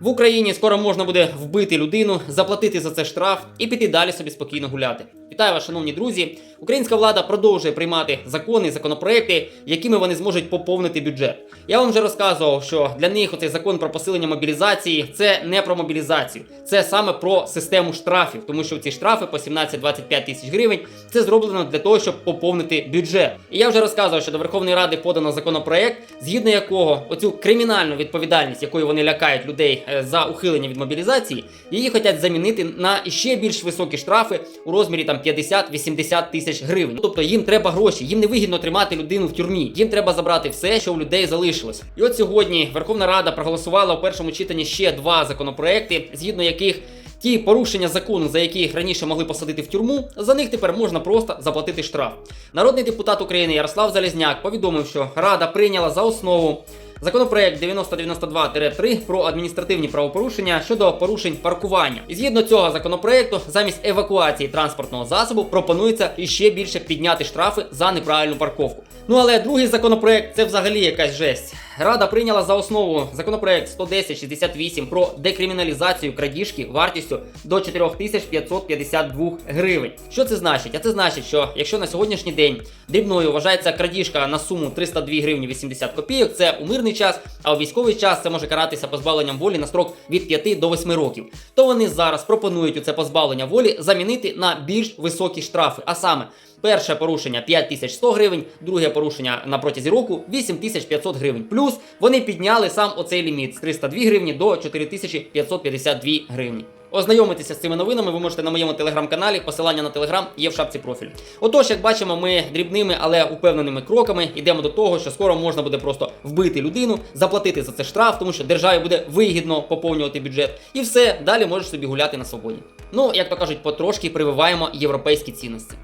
В Україні скоро можна буде вбити людину, заплатити за це штраф і піти далі собі спокійно гуляти. Вітаю вас, шановні друзі. Українська влада продовжує приймати закони, законопроекти, якими вони зможуть поповнити бюджет. Я вам вже розказував, що для них оцей закон про посилення мобілізації це не про мобілізацію, це саме про систему штрафів, тому що ці штрафи по 17-25 тисяч гривень це зроблено для того, щоб поповнити бюджет. І я вже розказував, що до Верховної Ради подано законопроект, згідно якого оцю кримінальну відповідальність, якою вони лякають людей е, за ухилення від мобілізації, її хочуть замінити на ще більш високі штрафи у розмірі там 50-80 тисяч гривень. Тобто їм треба гроші, їм не вигідно тримати людину в тюрмі. Їм треба забрати все, що у людей залишилось. І от сьогодні Верховна Рада проголосувала у першому читанні ще два законопроекти, згідно яких. Ті порушення закону, за які їх раніше могли посадити в тюрму, за них тепер можна просто заплатити штраф. Народний депутат України Ярослав Залізняк повідомив, що Рада прийняла за основу Законопроект 9092-3 про адміністративні правопорушення щодо порушень паркування. І згідно цього законопроекту, замість евакуації транспортного засобу пропонується іще більше підняти штрафи за неправильну парковку. Ну але другий законопроект це взагалі якась жесть. Рада прийняла за основу законопроект 11068 про декриміналізацію крадіжки вартістю до 4552 гривень. Що це значить? А це значить, що якщо на сьогоднішній день дрібною вважається крадіжка на суму 302 гривні 80 копійок, це у мирний час, а у військовий час це може каратися позбавленням волі на строк від 5 до 8 років. То вони зараз пропонують у це позбавлення волі замінити на більш високі штрафи, а саме. Перше порушення 5100 гривень, друге порушення на протязі року 8500 гривень. Плюс вони підняли сам оцей ліміт з 302 гривні до 4552 гривні. Ознайомитися з цими новинами ви можете на моєму телеграм-каналі. Посилання на телеграм є в шапці профілю. Отож, як бачимо, ми дрібними, але упевненими кроками йдемо до того, що скоро можна буде просто вбити людину, заплатити за це штраф, тому що державі буде вигідно поповнювати бюджет, і все далі можеш собі гуляти на свободі. Ну, як то кажуть, потрошки прививаємо європейські цінності.